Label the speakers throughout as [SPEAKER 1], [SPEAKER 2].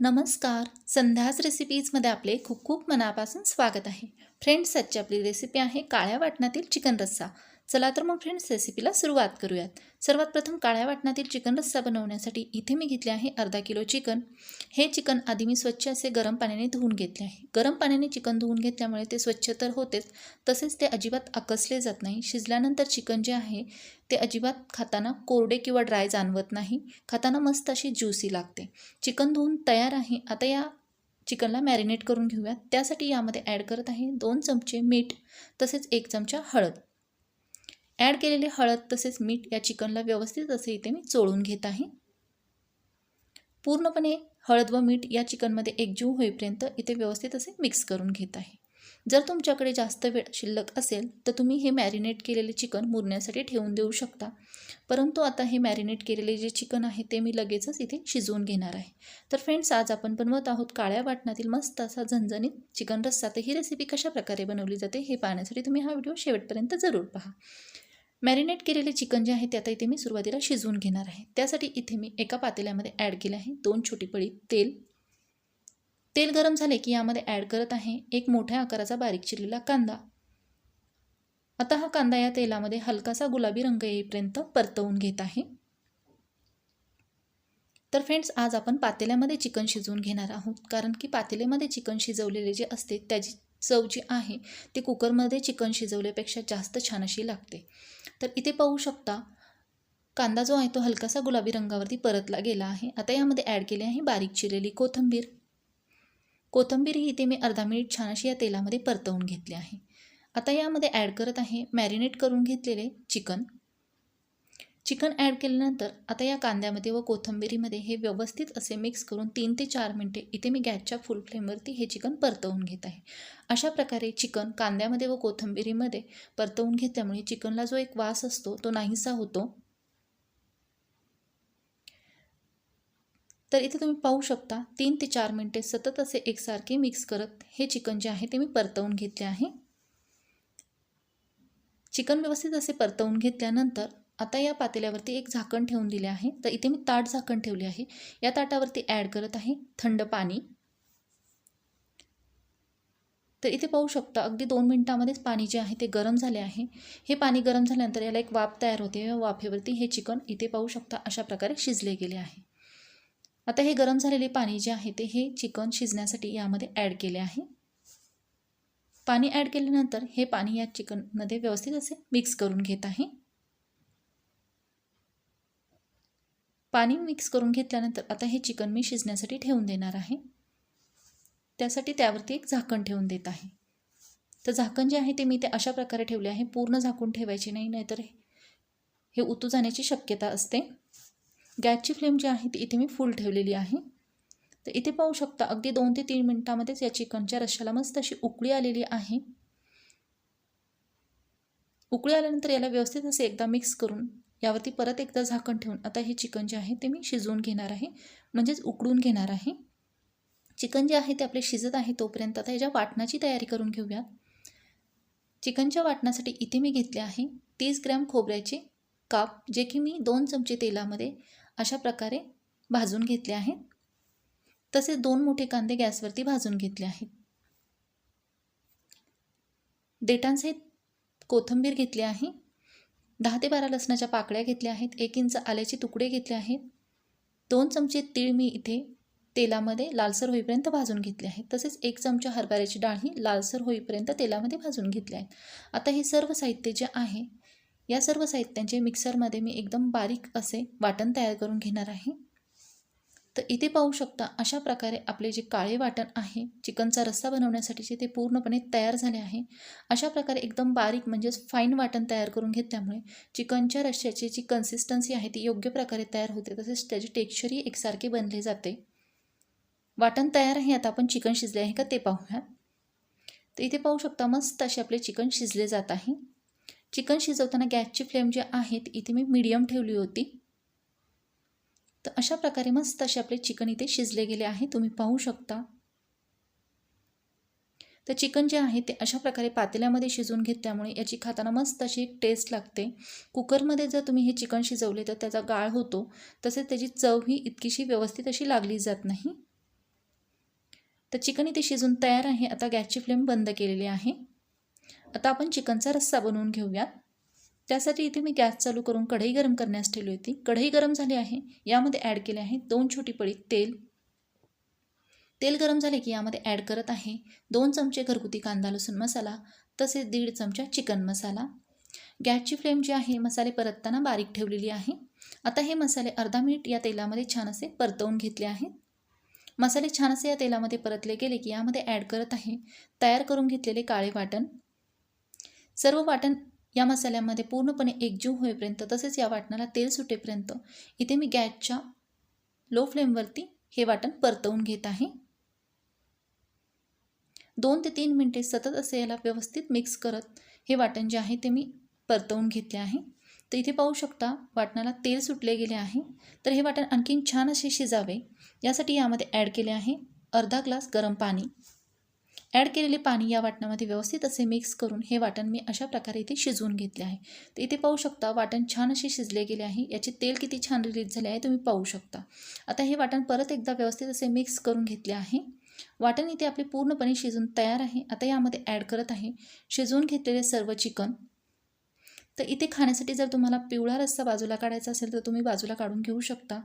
[SPEAKER 1] नमस्कार. संध्यास रेसिपीजमध्ये आपले खूप खूप मनापासून स्वागत आहे. फ्रेंड्स आजची आपली रेसिपी आहे काळ्या वाटणातील चिकन रस्सा. चला तर मग फ्रेंड्स रेसिपीला सुरुवात करूयात. सर्वात प्रथम काळ्या वाटणातील चिकन रस्सा बनवण्यासाठी इथे मी घेतले आहे अर्धा किलो चिकन हे चिकन आधी मी स्वच्छ असे गरम पाण्याने धुवून घेतले आहे. गरम पाण्याने चिकन धुवून घेतल्यामुळे ते स्वच्छ तर होतेच तसेच ते अजिबात आकसले जात नाही. शिजल्यानंतर चिकन जे आहे ते अजिबात खाताना कोरडे किंवा ड्राय जाणवत नाही. खाताना मस्त अशी ज्युसी लागते. चिकन धुवून तयार आहे. आता या चिकनला मॅरिनेट करून घेऊयात. त्यासाठी यामध्ये ॲड करत आहे दोन चमचे मीठ तसेच एक चमचा हळद. ॲड केलेले हळद तसेच मीठ या चिकनला व्यवस्थित असे इथे मी चोळून घेत आहे. पूर्णपणे हळद व मीठ या चिकनमध्ये एकजीव होईपर्यंत इथे व्यवस्थित असे मिक्स करून घेत आहे. जर तुमच्याकडे जास्त वेळ शिल्लक असेल तर तुम्ही हे मॅरिनेट केलेले चिकन मुरण्यासाठी ठेवून देऊ शकता. परंतु आता हे मॅरिनेट केलेले जे चिकन आहे ते मी लगेचच इथे शिजवून घेणार आहे. तर फ्रेंड्स आज आपण बनवत आहोत काळ्या वाटणातील मस्त असा झणझणीत चिकन रस्सा. तर ही रेसिपी कशा प्रकारे बनवली जाते हे पाहण्यासाठी तुम्ही हा व्हिडिओ शेवटपर्यंत जरूर पहा. मॅरिनेट केलेले चिकन जे आहे ते आता इथे मी सुरुवातीला शिजवून घेणार आहे. त्यासाठी इथे मी एका पातेल्यामध्ये ॲड केले आहे दोन छोटी पळी तेल. तेल गरम झाले की यामध्ये ॲड करत आहे एक मोठ्या आकाराचा बारीक चिरलेला कांदा. आता हा कांदा या तेलामध्ये हलकासा गुलाबी रंग येईपर्यंत परतवून घेत आहे. तर फ्रेंड्स आज आपण पातेल्यामध्ये चिकन शिजवून घेणार आहोत. कारण की पातेल्यामध्ये चिकन शिजवलेले जे असते त्याची चव जी आहे ती कुकरमध्ये चिकन शिजवल्यापेक्षा जास्त छान अशी लागते. तर इथे पाहू शकता कांदा जो आहे तो हलकासा गुलाबी रंगावरती परतला गेला आहे. आता यामध्ये ॲड केली आहे बारीक चिरलेली कोथंबीर. कोथंबीर ही इथे मी अर्धा मिनिट छान अशी या तेलामध्ये परतवून घेतली आहे. आता यामध्ये ॲड करत आहे मॅरिनेट करून घेतलेले चिकन. चिकन ॲड केल्यानंतर आता या कांद्यामध्ये व कोथंबिरीमध्ये हे व्यवस्थित असे मिक्स करून तीन ते चार मिनटे इथे मी गॅसच्या फुल फ्लेमवरती हे चिकन परतवून घेत आहे. अशा प्रकारे चिकन कांद्यामध्ये व कोथंबिरीमध्ये परतवून घेतल्यामुळे चिकनला जो एक वास असतो तो नाहीसा होतो. तर इथे तुम्ही पाहू शकता तीन ते चार मिनटे सतत असे एकसारखे मिक्स करत हे चिकन जे आहे ते मी परतवून घेतले आहे. चिकन व्यवस्थित असे परतवून घेतल्यानंतर आता या पातेल्यावरती एक झाकण ठेवून दिले आहे. तर इथे मी ताट झाकण ठेवले आहे. या ताटावरती ॲड करत आहे थंड पाणी. तर इथे पाहू शकता अगदी दोन मिनटामध्येच पाणी जे आहे ते गरम झाले आहे. हे पाणी गरम झाल्यानंतर याला एक वाफ तयार होते. या वाफेवरती हे चिकन इथे पाहू शकता अशा प्रकारे शिजले गेले आहे. आता हे गरम झालेले पाणी जे आहे ते हे चिकन शिजण्यासाठी यामध्ये ॲड केले आहे. पाणी ॲड केल्यानंतर हे पाणी या चिकनमध्ये व्यवस्थित असे मिक्स करून घेत आहे. पाणी मिक्स करून घेतल्यानंतर आता हे चिकन मी शिजण्यासाठी ठेवून देणार आहे. त्यासाठी त्यावरती एक झाकण ठेवून देत आहे. तर झाकण जे आहे ते मी ते अशा प्रकारे ठेवले आहे. पूर्ण झाकून ठेवायचे नाही नाहीतर हे उतू जाण्याची शक्यता असते. गॅसची फ्लेम जी आहे ती इथे मी फुल ठेवलेली आहे. तर इथे पाहू शकता अगदी दोन ते तीन मिनटामध्येच या चिकनच्या रश्याला मस्त अशी उकळी आलेली आहे. उकळी आल्यानंतर याला व्यवस्थित असे एकदा मिक्स करून यावरती परत एकदा झाकण ठेवून आता हे चिकन जे आहे ते मी शिजवून घेणार आहे. म्हणजेच उकडून घेणार आहे. चिकन जे आहे ते आपले शिजत आहे तोपर्यंत आता ह्याच्या वाटणाची तयारी करून घेऊयात. चिकनच्या वाटणासाठी इथे मी घेतले आहे तीस ग्रॅम खोबऱ्याचे काप जे की मी दोन चमचे तेलामध्ये अशा प्रकारे भाजून घेतले आहेत. तसेच दोन मोठे कांदे गॅसवरती भाजून घेतले आहेत. देटांसहित कोथंबीर घेतली आहे. दहा ते बारा लसणाच्या पाकळ्या घेतल्या आहेत एक इंच आल्याचे तुकडे घेतले आहेत. दोन चमचे तीळ मी इथे तेलामध्ये लालसर होईपर्यंत भाजून घेतले आहेत. तसेच एक चमचा हरभऱ्याची डाळ ही लालसर होईपर्यंत तेलामध्ये भाजून घेतले आहेत आता हे सर्व साहित्य जे आहे या सर्व साहित्यांचे मिक्सरमध्ये मी एकदम बारीक असे वाटण तयार करून घेणार आहे. तर इथे पाहू शकता अशा प्रकारे आपले जे काळे वाटण आहे चिकनचा रस्सा बनवण्यासाठीचे ते पूर्णपणे तयार झाले आहे. अशा प्रकारे एकदम बारीक म्हणजेच फाईन वाटण तयार करून घेतल्यामुळे चिकनच्या रश्श्याची जी कन्सिस्टन्सी आहे ती योग्य प्रकारे तयार होते. तसेच त्याची टेक्स्चरही एकसारखे बनले जाते. वाटण तयार आहे आता आपण चिकन शिजले आहे का ते पाहूया. तर इथे पाहू शकता मस्त असे आपले चिकन शिजले जात आहे. चिकन शिजवताना गॅसची फ्लेम जी आहे ती इथे मी मीडियम ठेवली होती. तर अशा प्रकारे मस्त असे आपले चिकन इथे शिजले गेले आहे. तुम्ही पाहू शकता. तर चिकन जे आहे ते अशा प्रकारे पातेल्यामध्ये शिजवून घेतल्यामुळे याची खाताना मस्त अशी एक टेस्ट लागते. कुकरमध्ये जर तुम्ही हे चिकन शिजवले तर त्याचा गाळ होतो. तसेच त्याची चव ही इतकीशी व्यवस्थित अशी लागली जात नाही. तर चिकन इथे शिजून तयार आहे. आता गॅसची फ्लेम बंद केलेली आहे. आता आपण चिकनचा रस्सा बनवून घेऊयात. त्यासाठी इथे मी गॅस चालू करून कढई गरम करण्यास ठेवली होती. कढई गरम झाली आहे. यामध्ये ॲड केले आहे दोन छोटी पळी तेल. तेल गरम झाले की यामध्ये ॲड करत आहे दोन चमचे घरगुती कांदा लसूण मसाला तसेच दीड चमचा चिकन मसाला. गॅसची फ्लेम जी आहे मसाले परतताना बारीक ठेवलेली आहे. आता हे मसाले अर्धा मिनिट या तेलामध्ये छान असे परतवून घेतले आहेत. मसाले छान असे या तेलामध्ये परतले गेले की यामध्ये ॲड करत आहे तयार करून घेतलेले काळे वाटण. सर्व वाटण या मसाल्यामध्ये पूर्णपणे एकजीव होईपर्यंत तसेच या वाटणाला तेल सुटेपर्यंत इथे मी गॅसच्या लो फ्लेमवरती हे वाटण परतवून घेत आहे. दोन ते तीन मिनटे सतत असे याला व्यवस्थित मिक्स करत हे वाटण जे आहे ते मी परतवून घेतले आहे. तर इथे पाहू शकता वाटणाला तेल सुटले गेले आहे. तर हे वाटण आणखीन छान असे शिजावे यासाठी यामध्ये ॲड केले आहे अर्धा ग्लास गरम पाणी. ॲड केलेले पाणी या वाटणामध्ये व्यवस्थित असे मिक्स करून हे वाटण मी अशा प्रकारे इथे शिजवून घेतले आहे. तर इथे पाहू शकता वाटण छान असे शिजले गेले आहे. याचे तेल किती छान रिलीज झाले आहे तुम्ही पाहू शकता. आता हे वाटण परत एकदा व्यवस्थित असे मिक्स करून घेतले आहे. वाटण इथे आपले पूर्णपणे शिजून तयार आहे. आता यामध्ये ॲड करत आहे. शिजवून घेतलेले सर्व चिकन. तर इथे खाण्यासाठी जर तुम्हाला पिवळा रस्सा बाजूला काढायचा असेल तर तुम्ही बाजूला काढून घेऊ शकता.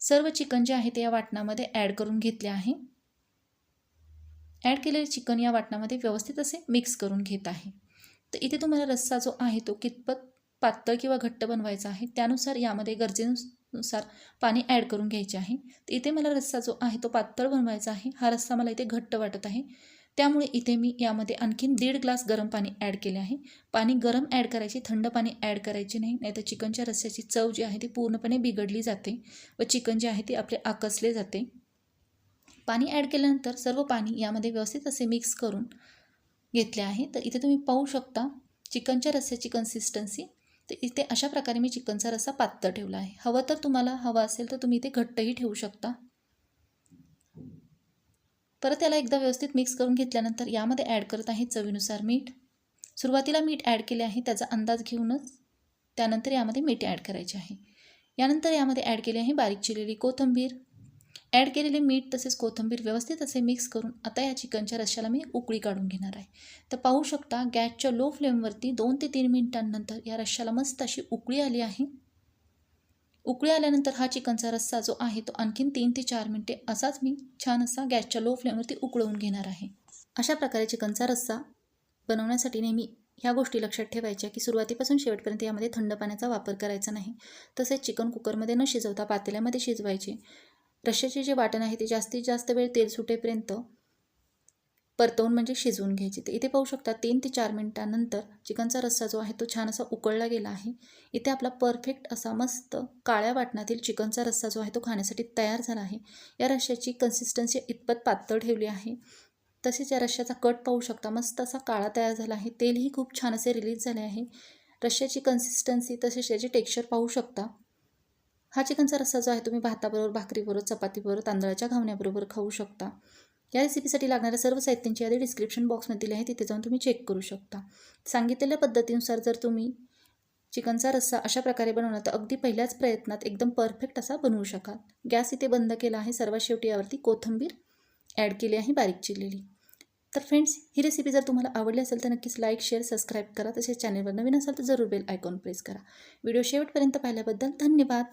[SPEAKER 1] सर्व चिकन जे आहे ते या वाटणामध्ये ॲड करून घेतले आहे. ॲड केलेले चिकन या वाटणामध्ये व्यवस्थित असे मिक्स करून घेत आहे. तर इथे तुम्हाला रस्सा जो आहे तो कितपत पातळ किंवा घट्ट बनवायचा आहे त्यानुसार यामध्ये गरजेनुसार पाणी ॲड करून घ्यायचे आहे. तर इथे मला रस्सा जो आहे तो पातळ बनवायचा आहे. हा रस्सा मला इथे घट्ट वाटत आहे. त्यामुळे इथे मी यामध्ये आणखीन दीड ग्लास गरम पाणी ॲड केले आहे. पाणी गरम ॲड करायचे थंड पाणी ॲड करायचे नाही नाहीतर चिकनच्या रस्स्याची चव जी आहे ती पूर्णपणे बिघडली जाते व चिकन जे आहे ते आपले आकसले जाते. पाणी ॲड केल्यानंतर सर्व पाणी यामध्ये व्यवस्थित असे मिक्स करून घेतले आहे. तर इथे तुम्ही पाहू शकता चिकनच्या रस्स्याची कन्सिस्टन्सी तर इथे अशा प्रकारे मी चिकनचा रस्सा पातळ ठेवला आहे. हवं तर तुम्हाला हवं असेल तर तुम्ही इथे घट्टही ठेवू शकता. परत त्याला एकदा व्यवस्थित मिक्स करून घेतल्यानंतर यामध्ये ॲड करत आहे चवीनुसार मीठ. सुरुवातीला मीठ ॲड केले आहे त्याचा अंदाज घेऊनच त्यानंतर यामध्ये मीठ ॲड करायचे आहे. यानंतर यामध्ये ॲड केले आहे बारीक चिरलेली कोथिंबीर. ॲड केलेले मीठ तसेच कोथिंबीर व्यवस्थित असे मिक्स करून आता या चिकनच्या रश्श्याला मी उकळी काढून घेणार आहे. तर पाहू शकता गॅसच्या लो फ्लेमवरती दोन ते तीन मिनिटांनंतर या रश्श्याला मस्त अशी उकळी आली आहे. उकळी आल्यानंतर हा चिकनचा रस्सा जो आहे तो आणखीन तीन ते चार मिनटे असाच मी छान असा गॅसच्या लो फ्लेमवरती उकळवून घेणार आहे. अशा प्रकारे चिकनचा रस्सा बनवण्यासाठी नेहमी ह्या गोष्टी लक्षात ठेवायच्या की सुरुवातीपासून शेवटपर्यंत यामध्ये थंड पाण्याचा वापर करायचा नाही. तसेच चिकन कुकरमध्ये न शिजवता पातेल्यामध्ये शिजवायचे. रश्श्याचे जे वाटण आहे ते जास्तीत जास्त वेळ तेल सुटेपर्यंत परतवून म्हणजे शिजवून घ्यायची. ते इथे पाहू शकता तीन ते चार मिनटानंतर चिकनचा रस्सा जो आहे तो छान असा उकळला गेला आहे. इथे आपला परफेक्ट असा मस्त काळ्या वाटणातील चिकनचा रस्सा जो आहे तो खाण्यासाठी तयार झाला आहे. या रश्श्याची कन्सिस्टन्सी इतपत पातळ ठेवली आहे. तसेच या रश्श्याचा कट पाहू शकता मस्त असा काळा तयार झाला आहे. तेलही खूप छान असे रिलीज झाले आहे. रश्श्याची कन्सिस्टन्सी तसेच याची टेक्स्चर पाहू शकता. हा चिकनचा रस्सा जो आहे तुम्ही भाताबरोबर भाकरीबरोबर चपातीबरोबर तांदळाच्या घावण्याबरोबर खाऊ शकता. या रेसिपीसाठी लागणाऱ्या सर्व साहित्यांची यादी डिस्क्रिप्शन बॉक्समध्ये आहे तिथे जाऊन तुम्ही चेक करू शकता. सांगितलेल्या पद्धतीनुसार जर तुम्ही चिकनचा रस्सा अशा प्रकारे बनवला तर अगदी पहिल्याच प्रयत्नात एकदम परफेक्ट असा बनवू शकाल. गॅस इथे बंद केला आहे सर्वात शेवटी यावरती कोथिंबीर ॲड केली आहे बारीक चिरलेली. तर फ्रेंड्स ही रेसिपी जर तुम्हाला आवडली असेल तर नक्कीच लाईक शेअर सबस्क्राईब करा. तसेच चॅनलवर नवीन असाल तर जरूर बेल आयकॉन प्रेस करा. व्हिडिओ शेवटपर्यंत पाहिल्याबद्दल धन्यवाद.